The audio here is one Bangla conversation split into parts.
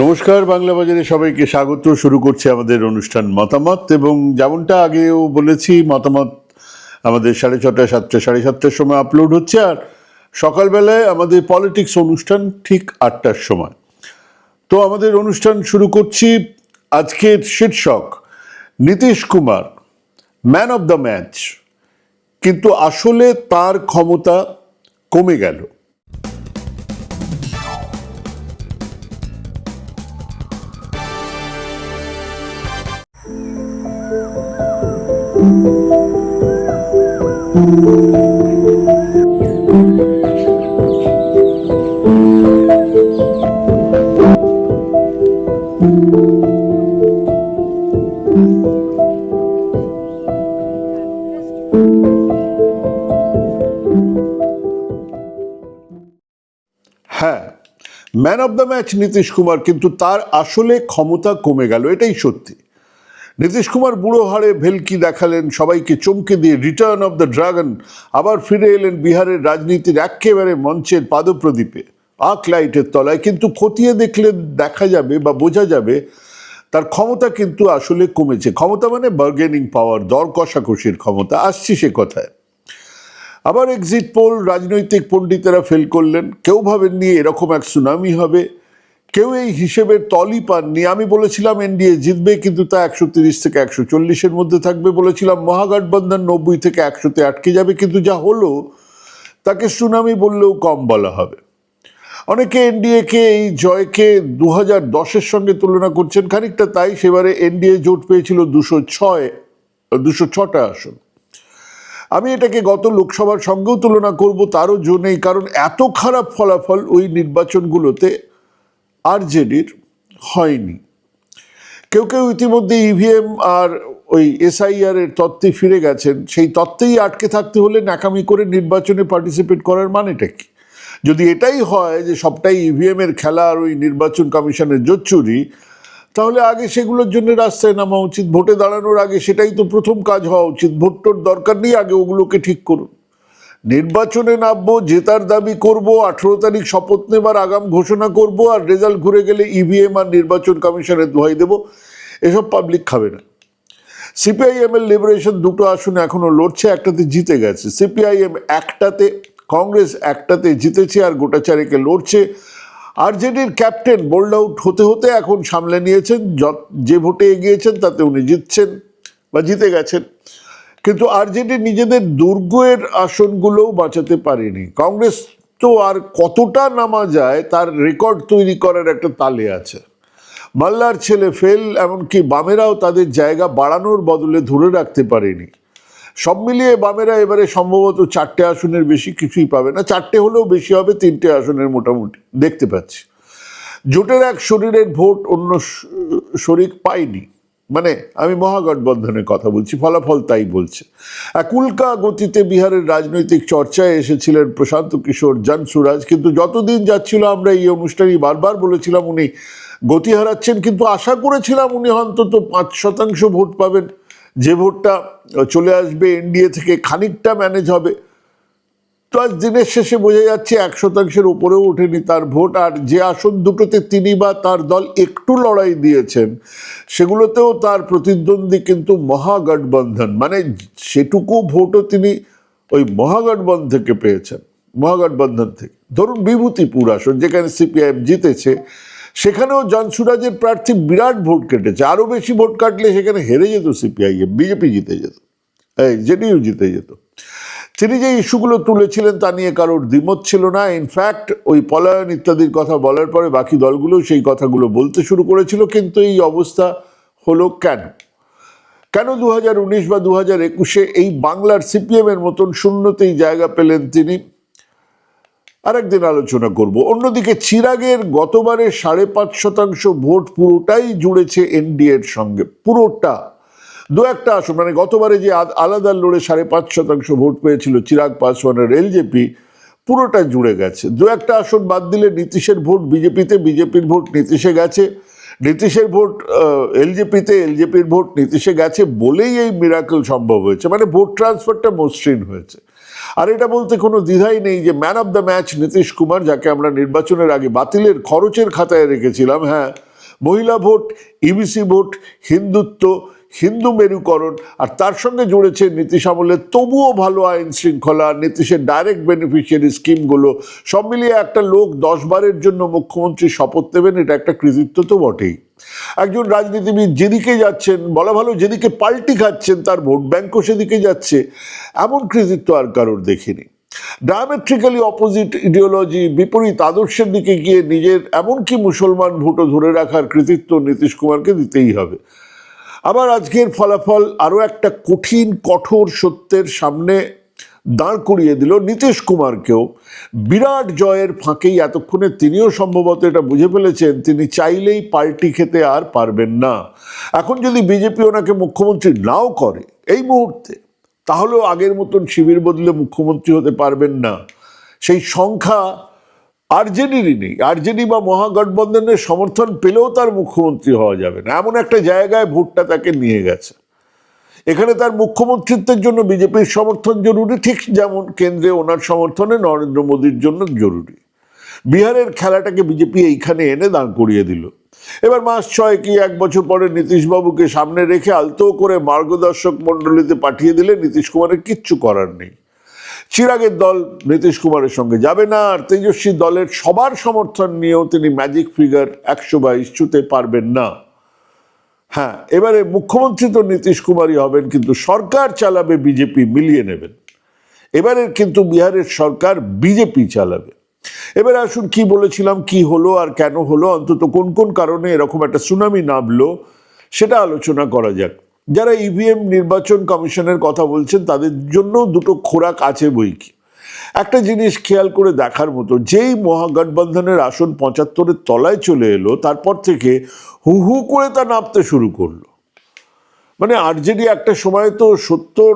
নমস্কার, বাংলা বাজারে সবাইকে স্বাগত। শুরু করছে আমাদের অনুষ্ঠান মতামত এবং যেমনটা আগেও বলেছি, মতামত আমাদের সাড়ে ছটা, সাতটা, সাড়ে সাতটার সময় আপলোড হচ্ছে আর সকালবেলায় আমাদের পলিটিক্স অনুষ্ঠান ঠিক আটটার সময়। তো আমাদের অনুষ্ঠান শুরু করছি আজকের শীর্ষক, Nitish Kumar man of the match কিন্তু আসলে তার ক্ষমতা কমে গেল। হ্যাঁ man of the match Nitish Kumar কিন্তু তার আসলে ক্ষমতা কমে গেল, এটাই সত্যি। নীতিশ কুমার বুড়ো হাড়ে ভেলকি দেখালেন, সবাইকে চমকে দিয়ে রিটার্ন অফ দ্য ড্রাগন আবার ফিরে এলেন বিহারের রাজনীতির একেবারে মঞ্চের পাদপ্রদীপে। আক লাইটের তলায় কিন্তু খতিয়ে দেখলে দেখা যাবে বা বোঝা যাবে তার ক্ষমতা কিন্তু আসলে কমেছে। ক্ষমতা মানে বার্গেনিং পাওয়ার দর কষাকষির ক্ষমতা। আসছি সে কথায়। আবার এক্সিট পোল রাজনৈতিক পণ্ডিতেরা ফেল করলেন। কেউ ভাবেননি এরকম এক সুনামি হবে। কেউ এই হিসেবের তলই পাননি। আমি বলেছিলাম এনডিএ জিতবে, কিন্তু তা একশো তিরিশ থেকে একশো চল্লিশের মধ্যে থাকবে বলেছিলাম। মহাগঠবন্ধন নব্বই থেকে একশোতে আটকে যাবে, কিন্তু যা হলো, তাকে সুনামি বললেও কম বলা হবে। অনেকে এনডিএকে এই জয়কে দু হাজার দশের সঙ্গে তুলনা করছেন। খানিকটা তাই সেবারে এনডিএ জোট পেয়েছিল দুশো ছয়, দুশো ছটা আসন। আমি এটাকে গত লোকসভার সঙ্গেও তুলনা করব, তারও জো নেই, কারণ এত খারাপ ফলাফল ওই নির্বাচনগুলোতে আরজেডির হয়নি। কেউ কেউ ইতিমধ্যে ইভিএম আর ওই এসআইআর এর তত্ত্বে ফিরে গেছেন। সেই তত্ত্বেই আটকে থাকতে হলে নাকামি করে নির্বাচনে পার্টিসিপেট করার মানেটা কি? যদি এটাই হয় যে সবটাই ইভিএম এর খেলা আর ওই নির্বাচন কমিশনের জোচ্চুরি, তাহলে আগে সেগুলোর জন্য রাস্তায় নামা উচিত, ভোটে দাঁড়ানোর আগে সেটাই তো প্রথম কাজ হওয়া উচিত, ভোটটোর দরকার নেই আগে ওগুলোকে ঠিক করুন। নির্বাচনে নামবো, জেতার দাবি করব, আঠেরো তারিখ শপথ নেবার আগাম ঘোষণা করব, আর রেজাল্ট ঘুরে গেলে ইভিএম আর নির্বাচন কমিশনের দোহাই দেব, এসব পাবলিক খাবে না। সিপিআইএম এর লিবারেশন দুটো আসনে এখনও লড়ছে, একটাতে জিতে গেছে। সিপিআইএম একটাতে কংগ্রেস একটাতে জিতেছে আর গোটা চারেকে লড়ছে। আরজেডির ক্যাপ্টেন বোল্ড আউট হতে হতে এখন সামলে নিয়েছেন। যে ভোটে এগিয়েছেন, তাতে উনি জিতছেন বা জিতে গেছেন। কিন্তু আরজেডি নিজেদের দুর্গের আসনগুলোও বাঁচাতে পারেনি। কংগ্রেস তো আর কতটা নামা যায়, তার রেকর্ড তৈরি করার একটা তালে আছে। মাল্লার ছেলে ফেল, এমনকি বামেরাও তাদের জায়গা বাড়ানোর বদলে ধরে রাখতে পারেনি। সব মিলিয়ে বামেরা এবারে সম্ভবত চারটে আসনের বেশি কিছুই পাবে না। চারটে হলেও বেশি হবে, তিনটে আসনের মোটামুটি, দেখতে পাচ্ছি। জোটের এক শরীরের ভোট অন্য শরিক পায়নি। মানে আমি মহাগঠবন্ধনের কথা বলছি, ফলাফল তাই বলছে। এক উল্কা গতিতে বিহারের রাজনৈতিক চর্চায় এসেছিলেন প্রশান্ত কিশোর জানসুরাজ, কিন্তু যতদিন যাচ্ছিল আমরা এই অনুষ্ঠানে বারবার বলেছিলাম উনি গতি হারাচ্ছেন, কিন্তু আশা করেছিলাম উনি অন্তত পাঁচ শতাংশ ভোট পাবেন। যে ভোটটা চলে আসবে, এনডিএ থেকে খানিকটা ম্যানেজ হবে। তো আজ দিনের শেষে বোঝা যাচ্ছে এক শতাংশের উপরেও ওঠেনি তার ভোট। আর যে আসন দুটোতে তিনি বা তার দল একটু লড়াই দিয়েছেন, সেগুলোতেও তার প্রতিদ্বন্দ্বী কিন্তু মহাগঠবন্ধন। মানে সেটুকু ভোটও তিনি ওই মহাগঠবন্ধন থেকে পেয়েছেন। মহাগঠবন্ধন থেকে। ধরুন বিভূতিপুর আসন, যেখানে সিপিআইএম জিতেছে সেখানেও জানসুরাজের প্রার্থী বিরাট ভোট কেটেছে। আরও বেশি ভোট কাটলে সেখানে হেরে যেত সিপিআইএম বিজেপি জিতে যেত। জেডিইউ জিতে যেত। তিনি যে ইস্যুগুলো তুলেছিলেন তা নিয়ে কারোর দ্বিমত ছিল না। ইনফ্যাক্ট ওই পলায়ন ইত্যাদির কথা বলার পরে বাকি দলগুলো সেই কথাগুলো বলতে শুরু করেছিল। কিন্তু এই অবস্থা হলো কেন? কেন দু হাজার উনিশ বা দু হাজার একুশে এই বাংলার সিপিএমের মতন শূন্যতেই জায়গা পেলেন তিনি? আরেকদিন আলোচনা করব। অন্যদিকে চিরাগের গতবারে সাড়ে পাঁচ শতাংশ ভোট পুরোটাই জুড়েছে এনডিএর সঙ্গে, পুরোটা। দু একটা আসন মানে গতবারে যে আলাদা লড়ে সাড়ে পাঁচ শতাংশ ভোট পেয়েছিল চিরাগ পাসওয়ানের এলজেপি, পুরোটা জুড়ে গেছে। দু একটা আসন বাদ দিলে নীতিশের ভোট বিজেপিতে, বিজেপির ভোট নীতিশে গেছে। নীতিশের ভোট এলজেপিতে, এলজেপির ভোট নীতিশে গেছে বলেই এই মিরাকল সম্ভব হয়েছে। মানে ভোট ট্রান্সফারটা মসৃণ হয়েছে। আর এটা বলতে কোনো দ্বিধাই নেই যে man of the match Nitish Kumar, যাকে আমরা নির্বাচনের আগে বাতিলের খরচের খাতায় রেখেছিলাম হ্যাঁ মহিলা vote EBC vote, Hindutva Hindu মেরুকরণ, আর তার সঙ্গে জুড়েছে নীতিশ আমলের তবুও ভালো আইন শৃঙ্খলা নীতিশের ডাইরেক্ট বেনিফিশিয়ারি স্কিমগুলো। সব মিলিয়ে একটা লোক দশ বারের জন্য মুখ্যমন্ত্রী শপথ নেবেন, এটা একটা কৃতিত্ব তো বটেই। একজন রাজনীতিবিদ যেদিকে যাচ্ছেন, বলা ভালো যেদিকে পাল্টি খাচ্ছেন, তার ভোট ব্যাংকও সেদিকে যাচ্ছে। এমন কৃতিত্ব আর কারোর দেখিনি। ডায়ামেট্রিক্যালি অপোজিট ইডিওলজি বিপরীত আদর্শের দিকে গিয়ে নিজের এমনকি মুসলমান ভোটও ধরে রাখার কৃতিত্ব নীতিশ কুমারকে দিতেই হবে। আবার আজকের ফলাফল আরও একটা কঠিন, কঠোর সত্যের সামনে দাঁড় করিয়ে দিল নীতিশ কুমারকেও। বিরাট জয়ের ফাঁকেই এতক্ষণে তিনিও সম্ভবত এটা বুঝে ফেলেছেন, তিনি চাইলেই পাল্টি খেতে আর পারবেন না। এখন যদি বিজেপি ওনাকে মুখ্যমন্ত্রী নাও করে এই মুহূর্তে, তাহলেও আগের মতন শিবির বদলে মুখ্যমন্ত্রী হতে পারবেন না। সেই সংখ্যা আরজেডিরই নেই আরজেডি বা মহাগঠবন্ধনের সমর্থন পেলেও তার মুখ্যমন্ত্রী হওয়া যাবে না। এমন একটা জায়গায় ভোটটা তাকে নিয়ে গেছে। এখানে তার মুখ্যমন্ত্রিত্বের জন্য বিজেপির সমর্থন জরুরি, ঠিক যেমন কেন্দ্রে ওনার সমর্থনে নরেন্দ্র মোদীর জন্য জরুরি। বিহারের খেলাটাকে বিজেপি এইখানে এনে দাঁড় করিয়ে দিল। এবার মাস ছয় কি এক বছর পরে নীতিশবাবুকে সামনে রেখে আলতো করে মার্গদর্শক মণ্ডলীতে পাঠিয়ে দিলে নীতিশ কুমারের কিচ্ছু করার নেই। চিরাগের দল নীতিশ কুমারের সঙ্গে যাবে না, আর তেজস্বী দলের সবার সমর্থন নিয়েও তিনি ম্যাজিক ফিগার একশো বাইশ ছুতে পারবেন না। হ্যাঁ এবারে মুখ্যমন্ত্রী তো নীতিশ কুমারই হবেন, কিন্তু সরকার চালাবে বিজেপি, মিলিয়ে নেবেন। এবারের কিন্তু বিহারের সরকার বিজেপি চালাবে। এবারে আসুন কি বলেছিলাম, কি হলো আর কেন হলো, অন্তত কোন কোন কারণে এরকম একটা সুনামি নামলো, সেটা আলোচনা করা যাক। যারা ইভিএম নির্বাচন কমিশনের কথা বলছেন, তাদের জন্য দুটো খোরাক আছে বই কি। একটা জিনিস খেয়াল করে দেখার মতো, যেই মহাগঠবন্ধনের আসন পঁচাত্তরের তলায় চলে এলো, তারপর থেকে হু হু করে তা নামতে শুরু করল। মানে আরজেডি একটা সময় তো সত্তর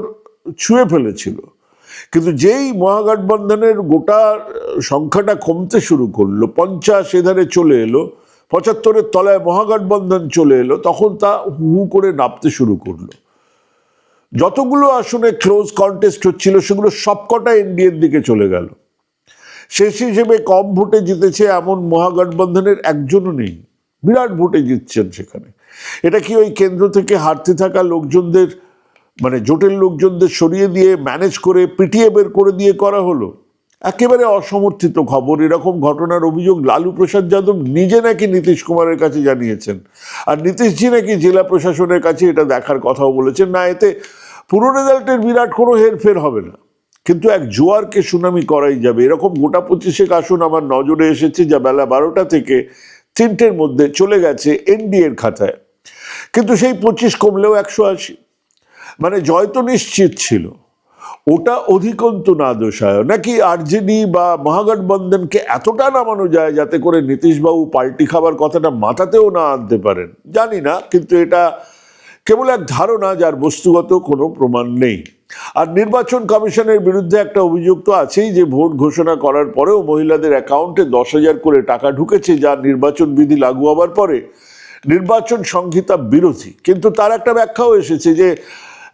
ছুঁয়ে ফেলেছিল, কিন্তু যেই মহাগঠবন্ধনের গোটা সংখ্যাটা কমতে শুরু করল, পঞ্চাশ এধারে চলে এলো পঁচাত্তরের তলায় মহাগঠবন্ধন চলে এলো, তখন তা হু করে নামতে শুরু করল। যতগুলো আসনে ক্লোজ কন্টেস্ট হচ্ছিল, সেগুলো সবকটা এনডিএর দিকে চলে গেল। শেষ হিসেবে কম ভোটে জিতেছে এমন মহাগঠবন্ধনের একজনও নেই। বিরাট ভোটে জিতছেন সেখানে। এটা কি ওই কেন্দ্র থেকে হারতে থাকা লোকজনদের মানে জোটের লোকজনদের সরিয়ে দিয়ে ম্যানেজ করে, পিটিয়ে বের করে দিয়ে করা হলো? একেবারে অসমর্থিত খবর। এরকম ঘটনার অভিযোগ লালু প্রসাদ যাদব নিজে নাকি নীতিশ কুমারের কাছে জানিয়েছেন। আর নীতিশজি নাকি জেলা প্রশাসনের কাছে এটা দেখার কথাও বলেছেন। না, এতে পুরো রেজাল্টের বিরাট কোনো হেরফের হবে না। কিন্তু এক জোয়ারকে সুনামি করাই যাবে। এরকম গোটা পঁচিশেক আসন আমার নজরে এসেছে যা বেলা বারোটা থেকে তিনটের মধ্যে চলে গেছে এনডিএর খাতায়। কিন্তু সেই পঁচিশ কমলেও একশো আশি। মানে জয় তো নিশ্চিত ছিল। ওটা অধিকন্তু না দোষায় নাকি আরজেডি বা মহাগঠবন্ধনকে এতটা নামানো যায় যাতে করে নীতিশবাবু পাল্টি খাবার কথাটা মাথাতেও না আনতে পারেন? জানি না, কিন্তু এটা কেবল এক ধারণা যার বস্তুগত কোনো প্রমাণ নেই। আর নির্বাচন কমিশনের বিরুদ্ধে একটা অভিযোগ তো আছেই যে ভোট ঘোষণা করার পরেও মহিলাদের অ্যাকাউন্টে দশ হাজার করে টাকা ঢুকেছে যা নির্বাচন বিধি লাগু হবার পরে নির্বাচন সংহিতা বিরোধী। কিন্তু তার একটা ব্যাখ্যাও এসেছে যে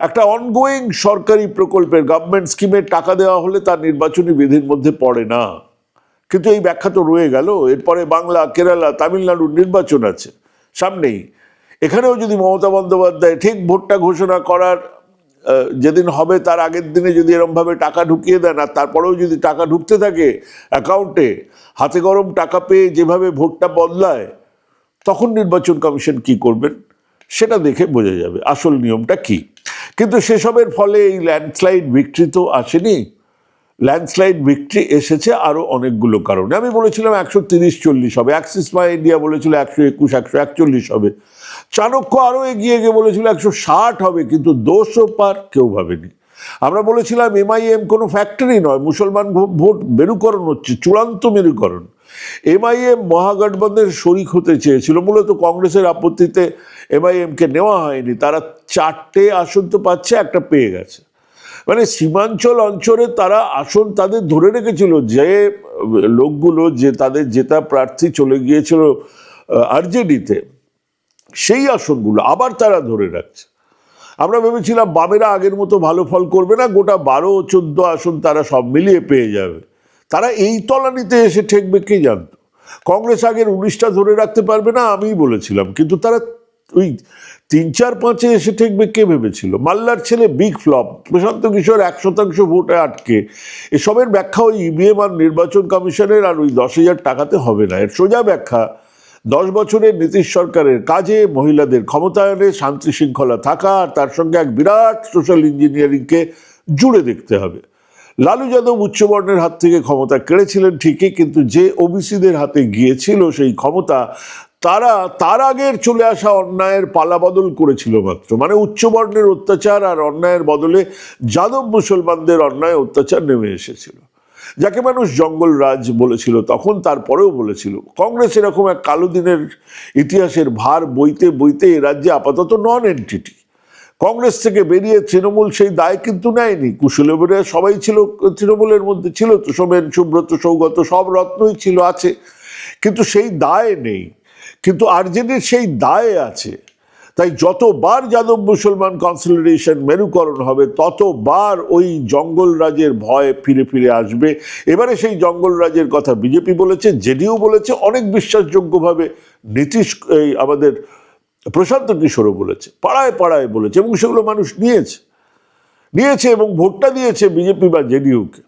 একটা অনগোয়িং সরকারি প্রকল্পের গভর্নমেন্ট স্কিমের টাকা দেওয়া হলে তার নির্বাচনী বিধির মধ্যে পড়ে না। কিন্তু এই ব্যাখ্যা তো রয়ে গেল। এরপরে বাংলা, কেরালা, তামিলনাড়ুর নির্বাচন আছে। সামনেই। এখানেও যদি মমতা বন্দ্যোপাধ্যায় ঠিক ভোটটা ঘোষণা করার যেদিন হবে তার আগের দিনে যদি এরমভাবে টাকা ঢুকিয়ে দেন আর তারপরেও যদি টাকা ঢুকতে থাকে অ্যাকাউন্টে, হাতে গরম টাকা পেয়ে যেভাবে ভোটটা বদলায়, তখন নির্বাচন কমিশন কি করবেন? সেটা দেখে বোঝা যাবে। আসল নিয়মটা কি? কিন্তু সেসবের ফলে এই ল্যান্ডস্লাইড ভিক্টরি তো আসেনি। ল্যান্ডস্লাইড ভিক্টরি এসেছে আরও অনেকগুলো কারণে। আমি বলেছিলাম একশো তিরিশ চল্লিশ হবে। অ্যাক্সিস মা ইন্ডিয়া বলেছিল একশো একুশ, একশো একচল্লিশ হবে। চাণক্য আরও এগিয়ে গিয়ে বলেছিল একশো ষাট হবে, কিন্তু দোষও পার কেউ ভাবেনি। আমরা বলেছিলাম এমআইএম কোনো ফ্যাক্টরি নয়। মুসলমান ভোট মেরুকরণ হচ্ছে, চূড়ান্ত মেরুকরণ। এমআইএম মহাগঠবন্ধের শরিক হতে চেয়েছিল। মূলত কংগ্রেসের আপত্তিতে এমআইএমকে নেওয়া হয়নি। তারা চারটে আসন তো পাচ্ছে, একটা পেয়ে গেছে। মানে সীমাঞ্চল অঞ্চলে তারা আসন তাদের ধরে রেখেছিল যে, লোকগুলো যে তাদের জেতা প্রার্থী চলে গিয়েছিল আরজেডিতে, সেই আসনগুলো আবার তারা ধরে রাখছে। আমরা ভেবেছিলাম বামেরা আগের মতো ভালো ফল করবে না, গোটা বারো চোদ্দ আসন তারা সব মিলিয়ে পেয়ে যাবে। তারা এই তলানিতে এসে ঠেকবে, কে জানতো? কংগ্রেস আগের উনিশটা ধরে রাখতে পারবে না, আমিই বলেছিলাম। কিন্তু তারা ওই তিন, চার, পাঁচে এসে ঠেকবে, কে ভেবেছিল? মাল্লার ছেলে বিগ ফ্লপ প্রশান্ত কিশোর এক শতাংশ ভোটে আটকে। এসবের ব্যাখ্যা ওই ইভিএম আর নির্বাচন কমিশনের, আর ওই দশ হাজার টাকাতে হবে না। এর সোজা ব্যাখ্যা, দশ বছরের নীতিশ সরকারের কাজে মহিলাদের ক্ষমতায়নে শান্তি শৃঙ্খলা থাকা আর তার সঙ্গে এক বিরাট সোশ্যাল ইঞ্জিনিয়ারিংকে জুড়ে দেখতে হবে। লালু যাদব উচ্চবর্ণের হাত থেকে ক্ষমতা কেড়েছিলেন ঠিকই, কিন্তু যে ওবিসিদের হাতে গিয়েছিল সেই ক্ষমতা, তারা, তার আগের চলে আসা অন্যায়ের পালাবদল করেছিল মাত্র। মানে উচ্চবর্ণের অত্যাচার আর অন্যায়ের বদলে যাদব মুসলমানদের অন্যায় অত্যাচার নেমে এসেছিল। যাকে মানুষ জঙ্গল রাজ বলেছিল, তখন তারপরেও বলেছিল। কংগ্রেস এরকম এক কালো দিনের ইতিহাসের ভার বইতে বইতে এ রাজ্যে আপাতত নন এন্টিটি কংগ্রেস থেকে বেরিয়ে তৃণমূল সেই দায় কিন্তু নেয়নি। কুশলেবরা সবাই ছিল, তৃণমূলের মধ্যে ছিল তো সোমেন, সুব্রত, সৌগত, সব রত্নই ছিল, আছে। কিন্তু সেই দায় নেই। কিন্তু আরজেডির সেই দায়ে আছে। তাই যতবার যাদব মুসলমান কনসলিডেশন মেরুকরণ হবে, ততবার ওই জঙ্গল রাজের ভয় ফিরে ফিরে আসবে। এবারে সেই জঙ্গল রাজের কথা বিজেপি বলেছে জেডিও বলেছে, অনেক বিশ্বাসযোগ্যভাবে নীতিশ এই আমাদের প্রশান্ত কিশোরও বলেছে? পাড়ায় পাড়ায় বলেছে এবং সেগুলো মানুষ নিয়েছে। নিয়েছে এবং ভোটটা দিয়েছে বিজেপি বা জেডিইউকে।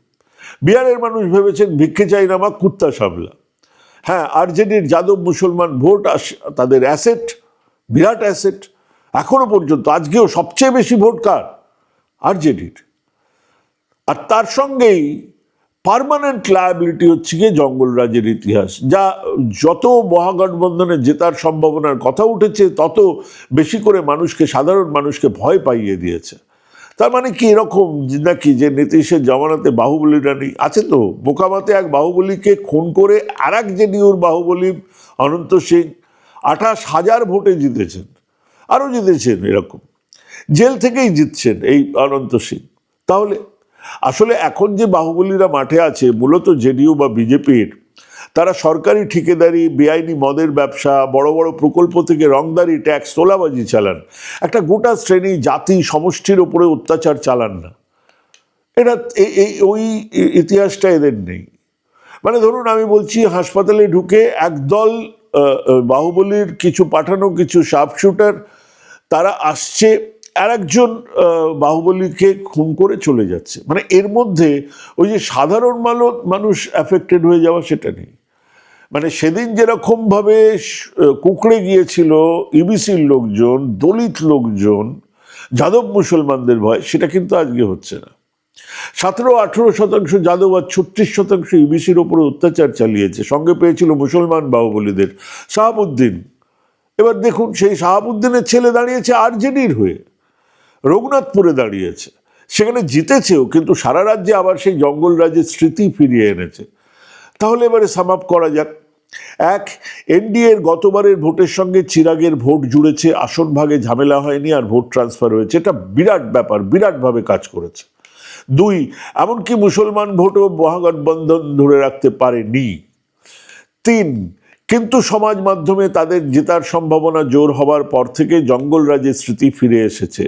বিহারের মানুষ ভেবেছেন ভিক্ষে চাই না বা কুত্তা সামলা। হ্যাঁ আরজেডির যাদব মুসলমান ভোট আস- তাদের অ্যাসেট, বিরাট অ্যাসেট, এখনও পর্যন্ত আজকেও সবচেয়ে বেশি ভোট কার? আরজেডির। আর তার সঙ্গেই পার্মানেন্ট লায়াবিলিটি হচ্ছে গিয়ে জঙ্গলরাজের ইতিহাস, যা যত মহাগঠবন্ধনে জেতার সম্ভাবনার কথা উঠেছে, তত বেশি করে মানুষকে, সাধারণ মানুষকে ভয় পাইয়ে দিয়েছে। তার মানে কি এরকম নাকি যে নীতিশের জমানাতে বাহুবলী রানী আছে তো? বোকামাতে এক বাহুবলীকে খুন করে আর এক যে নিউর বাহুবলী, অনন্ত সিং, আঠাশ হাজার ভোটে জিতেছেন। আরও জিতেছেন এরকম। জেল থেকেই জিতছেন এই অনন্ত সিং। তাহলে আসলে এখন যে বাহুবলীরা মাঠে আছে, মূলত জেডিইউ বা বিজেপির, তারা সরকারি ঠিকাদারি, বেআইনি মদের ব্যবসা, বড় বড় প্রকল্প থেকে রংদারি, ট্যাক্স, তোলাবাজি চালান। একটা গোটা শ্রেণি জাতি সমষ্টির ওপরে অত্যাচার চালান না। এটা ওই ইতিহাসটা এদের নেই। মানে ধরুন আমি বলছি, হাসপাতালে ঢুকে একদল বাহুবলীর কিছু পাঠানো, কিছু শার্প শুটার তারা আসছে আর একজন বাহুবলীকে খুন করে চলে যাচ্ছে। মানে এর মধ্যে ওই যে সাধারণ মানুষ মানুষ অ্যাফেক্টেড হয়ে যাওয়া সেটা নেই। মানে সেদিন যেরকমভাবে কুকড়ে গিয়েছিল ইবিসির লোকজন, দলিত লোকজন, যাদব মুসলমানদের ভয়, সেটা কিন্তু আজকে হচ্ছে না। সতেরো আঠেরো শতাংশ যাদব আর ছত্রিশ শতাংশ ইবিসির ওপরে অত্যাচার চালিয়েছে। সঙ্গে পেয়েছিল মুসলমান বাহুবলীদের শাহাবুদ্দিন। এবার দেখুন, সেই শাহাবুদ্দিনের ছেলে দাঁড়িয়েছে আরজেডির হয়ে। রঘুনাথপুরে দাঁড়িয়েছে। সেখানে জিতেছেও, কিন্তু সারা রাজ্যে আবার সেই জঙ্গল রাজ্যের স্মৃতি ফিরিয়ে এনেছে। তাহলে এবারে সাম করা যাক। এক এনডিএর গতবারের ভোটের সঙ্গে চিরাগের ভোট জুড়েছে, আসন ভাগে ঝামেলা হয়নি আর ভোট ট্রান্সফার হয়েছে। এটা বিরাট ব্যাপার, বিরাটভাবে কাজ করেছে। দুই, এমনকি মুসলমান ভোটও মহাগঠবন্ধন ধরে রাখতে পারেনি। তিন কিন্তু সমাজ মাধ্যমে তাদের জেতার সম্ভাবনা জোর হবার পর থেকে জঙ্গল রাজের স্মৃতি ফিরে এসেছে।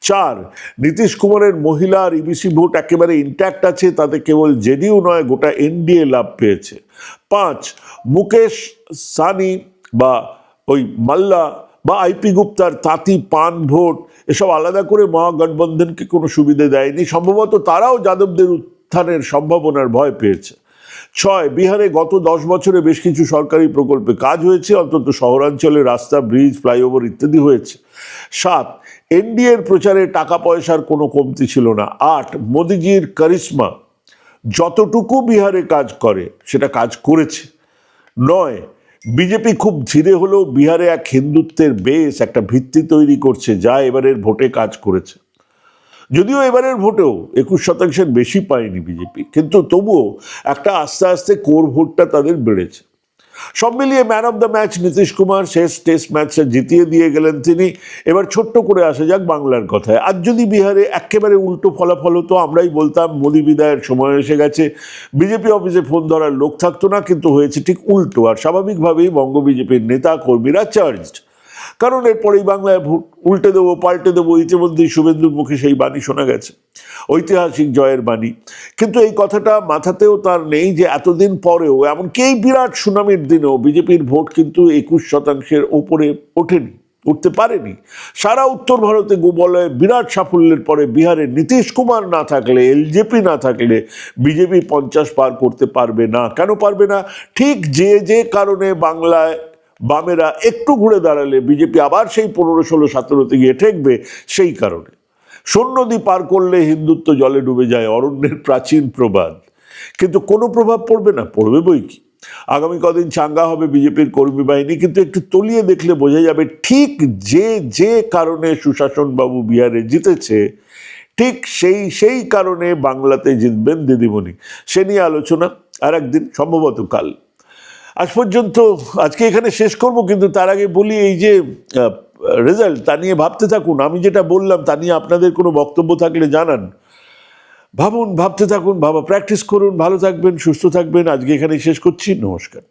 চার, নীতিশ কুমারের মহিলা আর ইবিসি ভোট একেবারে ইন্ট্যাক্ট আছে, তাতে কেবল জেডিইউ নয়, গোটা এনডিএ লাভ পেয়েছে। পাঁচ, মুকেশ সানি বা ওই মাল্লা বা আইপি গুপ্তার তাঁতি পান ভোট, এসব আলাদা করে মহাগঠবন্ধনকে কোনো সুবিধে দেয়নি। সম্ভবত তারাও যাদবদের উত্থানের সম্ভাবনার ভয় পেয়েছে। ছয়, বিহারে গত দশ বছরে বেশ কিছু সরকারি প্রকল্পে কাজ হয়েছে, অন্তত শহরাঞ্চলে রাস্তা, ব্রিজ, ফ্লাইওভার ইত্যাদি হয়েছে। সাত, এনডিএর প্রচারে টাকা পয়সার কোনো কমতি ছিল না। আট, মোদিজির কারিশ্মা যতটুকু বিহারে কাজ করে, সেটা কাজ করেছে। নয়, বিজেপি খুব ধীরে হলেও বিহারে এক হিন্দুত্বের বেশ একটা ভিত্তি তৈরি করছে, যা এবারের ভোটে কাজ করেছে। যদিও এবারের ভোটেও একুশ শতাংশের বেশি পায়নি বিজেপি, কিন্তু তবুও একটা আস্তে আস্তে কোর ভোটটা তাদের বেড়েছে। সব মিলিয়ে man of the match Nitish Kumar শেষ টেস্ট ম্যাচটা জিতিয়ে দিয়ে গেলেন তিনি। এবার ছোট্ট করে আসা যাক বাংলার কথায়। আজ যদি বিহারে একেবারে উল্টো ফলাফল হতো, আমরাই বলতাম, মোদি বিদায়ের সময় এসে গেছে। বিজেপি অফিসে ফোন ধরার লোক থাকতো না, কিন্তু হয়েছে ঠিক উল্টো। আর স্বাভাবিকভাবেই বঙ্গ বিজেপির নেতা কর্মীরা চার্জড কারণ এরপরেই বাংলায় ভোট উল্টে দেবো, পাল্টে দেবো, ইতিমধ্যেই শুভেন্দুর মুখে সেই বাণী শোনা গেছে। ঐতিহাসিক জয়ের বাণী। কিন্তু এই কথাটা মাথাতেও তার নেই যে এতদিন পরেও, এমনকি এই বিরাট সুনামির দিনেও বিজেপির ভোট কিন্তু একুশ শতাংশের ওপরে ওঠেনি, উঠতে পারেনি। সারা উত্তর ভারতে গোবলয়ে বিরাট সাফল্যের পরে বিহারে নীতিশ কুমার না থাকলে, এলজেপি না থাকলে বিজেপি পঞ্চাশ পার করতে পারবে না। কেন পারবে না? ঠিক যে যে কারণে বাংলায় বামেরা একটু ঘুরে দাঁড়ালে বিজেপি আবার সেই পনেরো, ষোলো, সতেরোতে গিয়ে ঠেকবে সেই কারণে। সৈন্যদী পার করলে হিন্দুত্ব জলে ডুবে যায়, অরণ্যের প্রাচীন প্রবাদ। কিন্তু কোনো প্রভাব পড়বে না, পড়বে বই কি? আগামী কদিন চাঙ্গা হবে বিজেপির কর্মী বাহিনী, কিন্তু একটু তলিয়ে দেখলে বোঝা যাবে ঠিক যে যে কারণে সুশাসন বাবু বিহারে জিতেছে, ঠিক সেই সেই কারণে বাংলাতে জিতবেন দিদিমণি। সে নিয়ে আলোচনা, আর একদিন, সম্ভবত কাল। আজ পর্যন্ত আজকে এখানে শেষ করব, কিন্তু তার আগে বলি এই যে রেজাল্ট তা নিয়ে ভাবতে থাকুন। আমি যেটা বললাম, তা নিয়ে আপনাদের কোনো বক্তব্য থাকলে জানান। ভাবুন, ভাবতে থাকুন, ভাবা প্র্যাকটিস করুন। ভালো থাকবেন, সুস্থ থাকবেন। আজকে এখানে শেষ করছি। নমস্কার।